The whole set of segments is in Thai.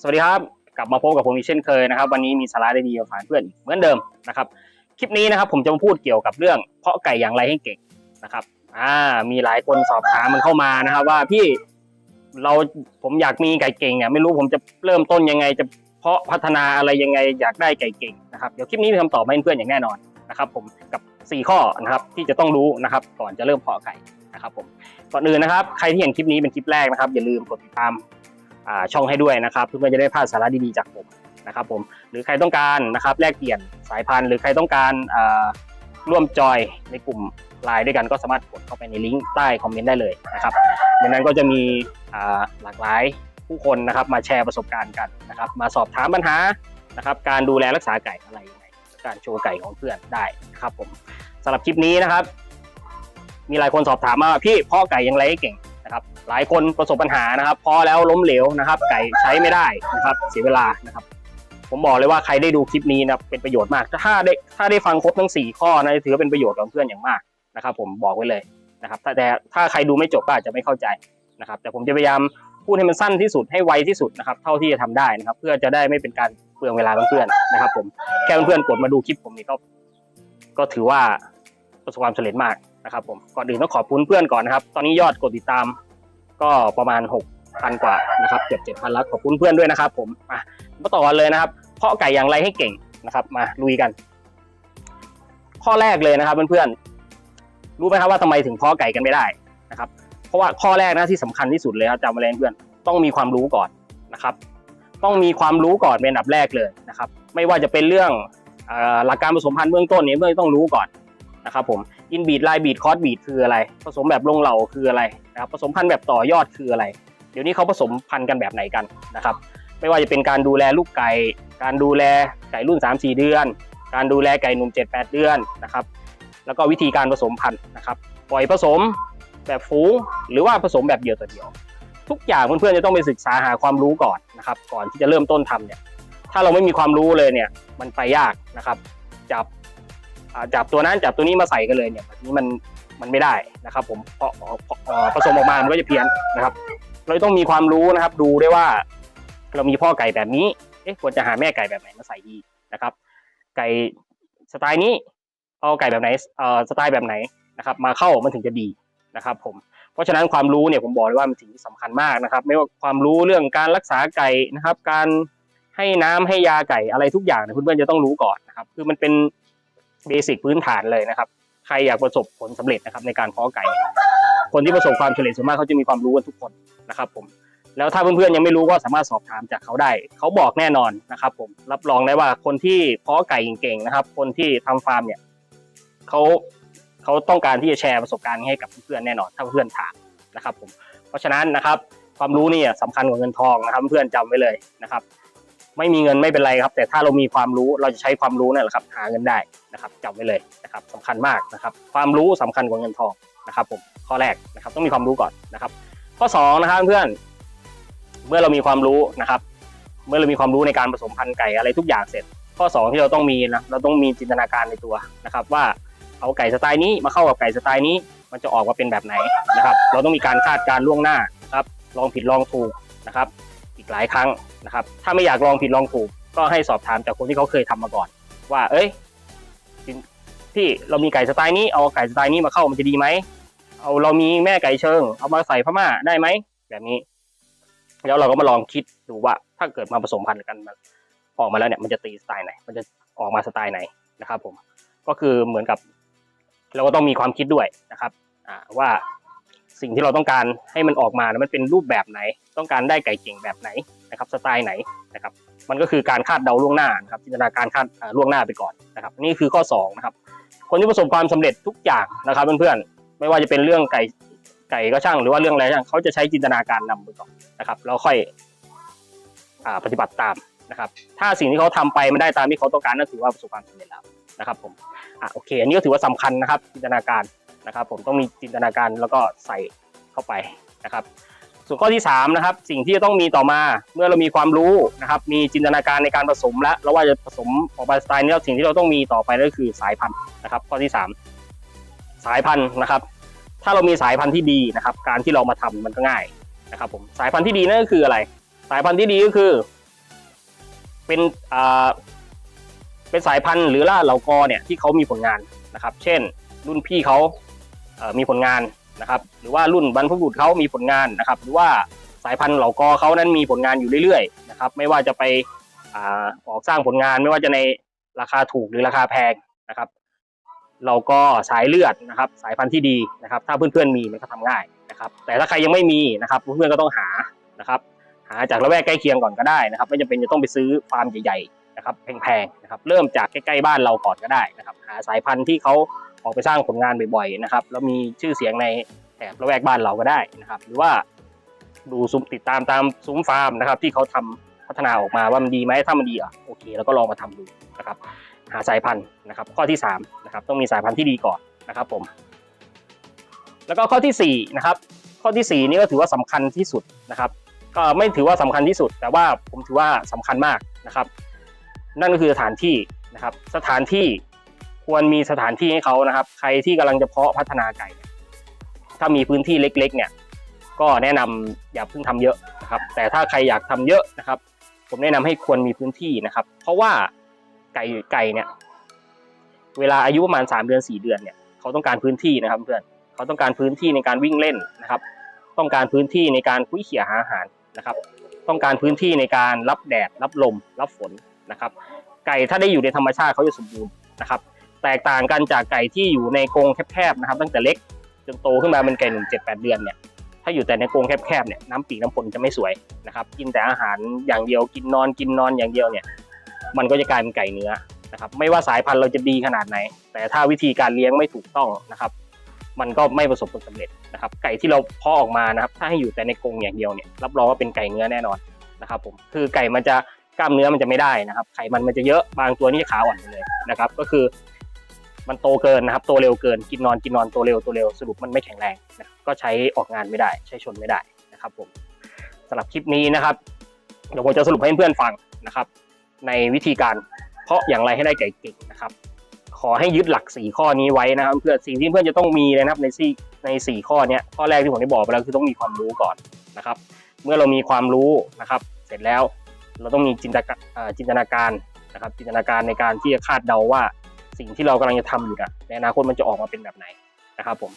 สวัสดีครับ กลับมาพบกับผมอีกเช่นเคยนะครับ วันนี้มีสาระดีๆมาฝากเพื่อนเหมือนเดิมนะครับ คลิปนี้นะครับผมจะมาพูดเกี่ยวกับเรื่องเพาะไก่อย่างไรให้เก่งนะครับอ่ามีหลายคนสอบถามมันเข้ามานะครับว่าพี่เราผมอยากมีไก่เก่งเนี่ยไม่รู้ผมจะเริ่มต้นยังไง จะเพาะพัฒนาอะไรยังไงอยากได้ไก่เก่งนะครับเดี๋ยวคลิปนี้มีคำตอบให้เพื่อนอย่างแน่นอนนะครับ ผมกับ 4 ข้อนะครับที่จะต้องรู้นะครับก่อนจะเริ่มเพาะไก่นะครับผมก่อนอื่นนะครับใครที่เห็นคลิปนี้เป็นคลิปแรกนะครับอย่าลืมกดติดตาม ช่องให้ด้วยนะครับ เพื่อนๆจะได้พลาดสาระดีๆจากผมนะครับผมหรือใครต้องการนะครับแลกเปลี่ยนสายพันธุ์ หรือใครต้องการร่วมจอยในกลุ่มไลน์ด้วยกันก็สามารถกดเข้าไปในลิงก์ใต้คอมเมนต์ได้เลยนะครับในนั้นก็จะมีหลากหลายผู้คนนะครับมาแชร์ประสบการณ์กันนะครับ มาสอบถามปัญหานะครับ การดูแลรักษาไก่อะไรยังไงการโชว์ไก่ของเพื่อนได้นะครับผมสำหรับคลิปนี้นะครับ มีหลายคนสอบถามมาพี่พาะไก่ยังไรให้เก่ง หลายคนประสบปัญหานะครับพาะแล้วล้มเหลวนะครับ ไก่ใช้ไม่ได้นะครับ เสียเวลานะครับ ผมบอกเลยว่าใครได้ดูคลิปนี้นะเป็นประโยชน์มากถ้าได้ถ้าได้ฟังครบทั้ง 4 ข้อนะถือว่าเป็นประโยชน์กับเพื่อนอย่างมากนะครับ ผมบอกไว้เลยนะครับแต่ถ้าใครดูไม่จบก็อาจจะไม่เข้าใจนะครับ แต่ผมจะพยายามพูดให้มันสั้นที่สุดให้ไวที่สุดนะครับ เท่าที่จะทำได้นะครับ เพื่อจะได้ไม่เป็นการเปลืองเวลาเพื่อนๆนะครับ ผมแค่เพื่อนๆกดมาดูคลิปผมนี่ก็ก็ถือว่าประสบความสำเร็จมากนะครับ ผมก่อนอื่นต้องขอบคุณเพื่อนก่อนนะครับ ตอนนี้ยอดกดติดตาม ก็ประมาณ 6,000 กว่านะครับเกือบ7,000แล้วขอบคุณเพื่อนด้วยนะครับ ผมมามาต่อกันเลยนะครับ เพาะไก่อย่างไรให้เก่งนะครับ มาลุยกัน ข้อแรกเลยนะครับเพื่อนๆรู้ไหมครับว่าทำไมถึงเพาะไก่กันไม่ได้นะครับ เพราะว่าข้อแรกนะที่สำคัญที่สุดเลยครับจำไว้เลยเพื่อนต้องมีความรู้ก่อนนะครับ ต้องมีความรู้ก่อนเป็นอันดับแรกเลยนะครับ ไม่ว่าจะเป็นเรื่องหลักการผสมพันธุ์เบื้องต้นนี้เบื้องต้องรู้ก่อน นะครับผมอินบีดไลบีดคอร์สบีดคืออะไร ผสมแบบลงเหล่าคืออะไรนะครับผสมพันธุ์แบบต่อยอดคืออะไร เดี๋ยวนี้เขาผสมพันธุ์กันแบบไหนกันนะครับไม่ว่าจะเป็นการดูแลลูกไก่ การดูแลไก่รุ่น 3-4 เดือน การดูแลไก่หนุ่ม 7-8 เดือนนะครับแล้วก็วิธีการผสมพันธุ์นะครับปล่อยผสมแบบฝูงหรือว่าผสมแบบเดียวต่อเดียว ทุกอย่างเพื่อนๆจะต้องไปศึกษาหาความรู้ก่อนนะครับก่อนที่จะเริ่มต้นทำเนี่ยถ้าเราไม่มีความรู้เลยเนี่ยมันไปยากนะครับจับ จับตัวนั้นจับตัวนี้มาใส่กันเลยเนี่ยแบบนี้มันมันไม่ได้นะครับผมเพราะผสมออกมามันก็จะเพี้ยนนะครับ เราต้องมีความรู้นะครับ ดูได้ว่า เรามีพ่อไก่แบบนี้เอ๊ะควรจะหาแม่ไก่แบบไหนมาใส่ดีนะครับ ไก่สไตล์นี้เอาไก่แบบไหนเอ่อสไตล์แบบไหนนะครับ มาเข้ามันถึงจะดีนะครับ ผมเพราะฉะนั้นความรู้เนี่ยผมบอกเลยว่ามันถึงสำคัญมากนะครับ ไม่ว่าความรู้เรื่องการรักษาไก่นะครับ การให้น้ำให้ยาไก่อะไรทุกอย่างเนี่ยเพื่อนๆจะต้องรู้ก่อนนะครับ คือมันเป็น เบสิกพื้นฐานเลยนะครับ ใครอยากประสบผลสำเร็จนะครับในการเพาะไก่ คนที่ประสบความสำเร็จส่วนมากเขาจะมีความรู้กันทุกคนนะครับ ผม แล้วถ้าเพื่อนๆยังไม่รู้ก็สามารถสอบถามจากเขาได้ เขาบอกแน่นอนนะครับ ผม รับรองได้ว่าคนที่เพาะไก่เก่งๆนะครับ คนที่ทำฟาร์มเนี่ยเขาเขาต้องการที่จะแชร์ประสบการณ์ให้กับเพื่อนแน่นอน ถ้าเพื่อนถามนะครับ ผม เพราะฉะนั้นนะครับ ความรู้นี่สำคัญกว่าเงินทองนะครับ เพื่อนจำไว้เลยนะครับ ไม่มีเงินไม่เป็นไรครับ แต่ถ้าเรามีความรู้เราจะใช้ความรู้นั่นแหละครับ หาเงินได้นะครับจำไว้เลยนะครับสำคัญมากนะครับ ความรู้สำคัญกว่าเงินทองนะครับ ผมข้อแรกนะครับต้องมีความรู้ก่อนนะครับ ข้อสองนะครับเพื่อนเมื่อเรามีความรู้นะครับ เมื่อเรามีความรู้ในการผสมพันธุ์ไก่อะไรทุกอย่างเสร็จ ข้อสองที่เราต้องมีนะเราต้องมีจินตนาการในตัวนะครับ ว่าเอาไก่สไตล์นี้มาเข้ากับไก่สไตล์นี้ มันจะออกมาเป็นแบบไหนนะครับ เราต้องมีการคาดการ์ล่วงหน้านะครับลองผิดลองถูกนะครับ อีกหลายครั้งนะครับ ถ้าไม่อยากลองผิดลองถูก ก็ให้สอบถามจากคนที่เขาเคยทำมาก่อน ว่า เอ้ยพี่เรามีไก่สไตล์นี้เอาไก่สไตล์นี้มาเข้ามันจะดีไหมเอาเรามีแม่ไก่เชิง เอามาใส่พม่าได้ไหมแบบนี้ แล้วเราก็มาลองคิดดูว่า ถ้าเกิดมาผสมพันธุ์กันมันออกมาแล้วเนี่ยมันจะตีสไตล์ไหน มันจะออกมาสไตล์ไหนนะครับ ผม ก็คือเหมือนกับ เราก็ต้องมีความคิดด้วยนะครับ อ่าว่า สิ่งที่เราต้องการให้มันออกมานะมันเป็นรูปแบบไหน ต้องการได้ไก่เก่งแบบไหนนะครับสไตล์ไหนนะครับมันก็คือการคาดเดาล่วงหน้านะครับจินตนาการคาดล่วงหน้าไปก่อนนะครับนี่คือข้อสองนะครับคนที่ประสบความสำเร็จทุกอย่างนะครับเพื่อนๆไม่ว่าจะเป็นเรื่องไก่ไก่ก็ช่างหรือว่าเรื่องอะไรช่างเขาจะใช้จินตนาการนำไปก่อนนะครับแล้วค่อยอปฏิบัติตามนะครับถ้าสิ่งที่เขาทำไปไม่ได้ตามที่เขาต้องการนั่นถือว่าประสบความสำเร็จแล้วนะครับผมอะโอเคอันนี้ก็ถือว่าสำคัญนะครับจินตนาการ นะครับ ผมต้องมีจินตนาการแล้วก็ใส่เข้าไปนะครับส่วนข้อที่3นะครับสิ่งที่จะต้องมีต่อมาเมื่อเรามีความรู้นะครับ มีจินตนาการในการผสมแล้วแล้วว่าจะผสมออกมาสไตล์นี้แล้วสิ่งที่เราต้องมีต่อไปก็คือสายพันธุ์นะครับ ข้อที่ 3 สายพันธุ์นะครับ ถ้าเรามีสายพันธุ์ที่ดีนะครับ การที่เรามาทำมันก็ง่ายนะครับผมสายพันธุ์ที่ดีนั่นก็คืออะไร สายพันธุ์ที่ดีก็คือ เป็นอ่าเป็นสายพันธุ์หรือล่าเหล่ากอเนี่ยที่เขามีผลงานนะครับ เช่น รุ่นพี่เขา มีผลงานนะครับ หรือว่ารุ่นบรรพบุรุษเขามีผลงานนะครับ หรือว่าสายพันธุ์เหล่ากอเขานั้นมีผลงานอยู่เรื่อยๆนะครับ ไม่ว่าจะไปออกสร้างผลงานไม่ว่าจะในราคาถูกหรือราคาแพงนะครับ เราก็สายเลือดนะครับ สายพันธุ์ที่ดีนะครับ ถ้าเพื่อนๆมีมันก็ทำง่ายนะครับ แต่ถ้าใครยังไม่มีนะครับ เพื่อนๆก็ต้องหานะครับ หาจากละแวกใกล้เคียงก่อนก็ได้นะครับ ไม่จำเป็นจะต้องไปซื้อฟาร์มใหญ่ๆนะครับแพงๆนะครับ เริ่มจากใกล้ๆบ้านเราก่อนก็ได้นะครับ หาสายพันธุ์ที่เขา ออกไปสร้างผลงานบ่อยๆนะครับแล้วมีชื่อเสียงในแถบละแวกบ้านเราก็ได้นะครับ หรือว่าดูซุ้มติดตามตามซุ้มฟาร์มนะครับ ที่เขาทำพัฒนาออกมาว่ามันดีไหมถ้ามันดีอะโอเคแล้วก็ลองมาทำดูนะครับ หาสายพันธุ์นะครับ ข้อที่สามนะครับต้องมีสายพันธุ์ที่ดีก่อนนะครับผม แล้วก็ข้อที่สี่นะครับข้อที่สี่นี่ก็ถือว่าสำคัญที่สุดนะครับ ก็ไม่ถือว่าสำคัญที่สุด แต่ว่าผมถือว่าสำคัญมากนะครับ นั่นก็คือสถานที่นะครับ สถานที่ ควรมีสถานที่ให้เขานะครับ ใครที่กำลังจะเพาะพัฒนาไก่ถ้ามีพื้นที่เล็ก ๆ เนี่ย ก็แนะนำอย่าเพิ่งทำเยอะนะครับ แต่ถ้าใครอยากทำเยอะนะครับ ผมแนะนำให้ควรมีพื้นที่นะครับ เพราะว่าไก่ไก่เนี่ย เวลาอายุประมาณสามเดือนสี่เดือนเนี่ยเขาต้องการพื้นที่นะครับเพื่อนเขาต้องการพื้นที่ในการวิ่งเล่นนะครับ ต้องการพื้นที่ในการคุ้ยเขี่ยหาอาหารนะครับ ต้องการพื้นที่ในการรับแดดรับลม รับฝนนะครับ ไก่ถ้าได้อยู่ในธรรมชาติเขาจะสมบูรณ์นะครับ แตกต่างกันจากไก่ที่อยู่ในกรงแคบๆนะครับ ตั้งแต่เล็กจนโตขึ้นมาเป็นไก่หนึ่งเจ็ดแปดเดือนเนี่ยถ้าอยู่แต่ในกรงแคบๆเนี่ยน้ำปีน้ำพลจะไม่สวยนะครับ กินแต่อาหารอย่างเดียวกินนอนกินนอนอย่างเดียวเนี่ย มันก็จะกลายเป็นไก่เนื้อนะครับ ไม่ว่าสายพันธุ์เราจะดีขนาดไหน แต่ถ้าวิธีการเลี้ยงไม่ถูกต้องนะครับ มันก็ไม่ประสบผลสำเร็จนะครับ ไก่ที่เราเพาะออกมานะครับ ถ้าให้อยู่แต่ในกรงอย่างเดียวเนี่ยรับรองว่าเป็นไก่เนื้อแน่นอนนะครับ ผมคือไก่มันจะกล้ามเนื้อมันจะไม่ได้นะครับ ไขมันมันจะเยอะบางตัวนี่ขาอ่อนเลยนะครับ ก็คือ มันโตเกินนะครับโตเร็วเกิน กินนอนกินนอนโตเร็วโตเร็วสรุปมันไม่แข็งแรงนะก็ใช้ออกงานไม่ได้ ใช้ชนไม่ได้นะครับผมสำหรับคลิปนี้นะครับเดี๋ยวผมจะสรุปให้เพื่อนๆฟังนะครับ ในวิธีการเพาะอย่างไรให้ได้ไก่เก่งนะครับ ขอให้ยึดหลักสี่ข้อนี้ไว้นะครับ เพื่อสิ่งที่เพื่อนจะต้องมีเลยนะครับในสี่ในสี่ข้อเนี้ยข้อแรกที่ผมได้บอกไปแล้วคือต้องมีความรู้ก่อนนะครับ เมื่อเรามีความรู้นะครับ เสร็จแล้วเราต้องมีจินตจินตนาการนะครับ จินตนาการในการที่จะคาดเดาว่า สิ่งที่เรากำลังจะทำอยู่นะในอนาคตมันจะออกมาเป็นแบบไหนนะครับ ผม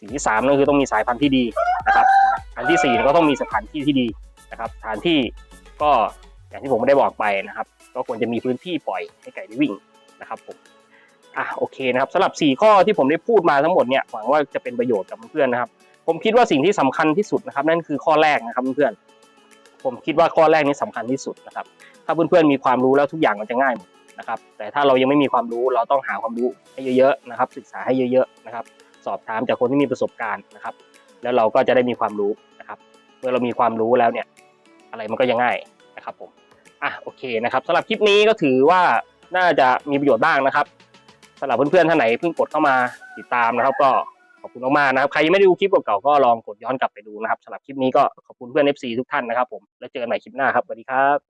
สิ่งที่สามนั่นคือต้องมีสายพันธุ์ที่ดีนะครับ อันที่สี่ก็ต้องมีสถานที่ที่ดีนะครับสถานที่ก็อย่างที่ผมได้บอกไปนะครับ ก็ควรจะมีพื้นที่ปล่อยให้ไก่ได้วิ่งนะครับผมอะโอเคนะครับสำหรับ 4 ข้อที่ผมได้พูดมาทั้งหมดเนี่ยหวังว่าจะเป็นประโยชน์กับเพื่อนๆนะครับ ผมคิดว่าสิ่งที่สำคัญที่สุดนะครับ นั่นคือข้อแรกนะครับเพื่อนๆผมคิดว่าข้อแรกนี้สำคัญที่สุดนะครับ ถ้าเพื่อนๆมีความรู้แล้วทุกอย่างมันจะง่ายหมด นะครับ แต่ถ้าเรายังไม่มีความรู้เราต้องหาความรู้ให้เยอะๆนะครับ ศึกษาให้เยอะๆนะครับ สอบถามจากคนที่มีประสบการณ์นะครับ แล้วเราก็จะได้มีความรู้นะครับ เมื่อเรามีความรู้แล้วเนี่ย อะไรมันก็จะง่ายนะครับผมอะโอเคนะครับสำหรับคลิปนี้ก็ถือว่าน่าจะมีประโยชน์บ้างนะครับสำหรับเพื่อนๆท่านไหนเพิ่งกดเข้ามาติดตามนะครับ ก็ขอบคุณมากๆนะครับใครยังไม่ได้ดูคลิปเก่าๆก็ลองกดย้อนกลับไปดูนะครับสำหรับคลิปนี้ก็ขอบคุณเพื่อน FC ทุกท่านนะครับผมแล้วเจอกันใหม่คลิปหน้าครับสวัสดีครับ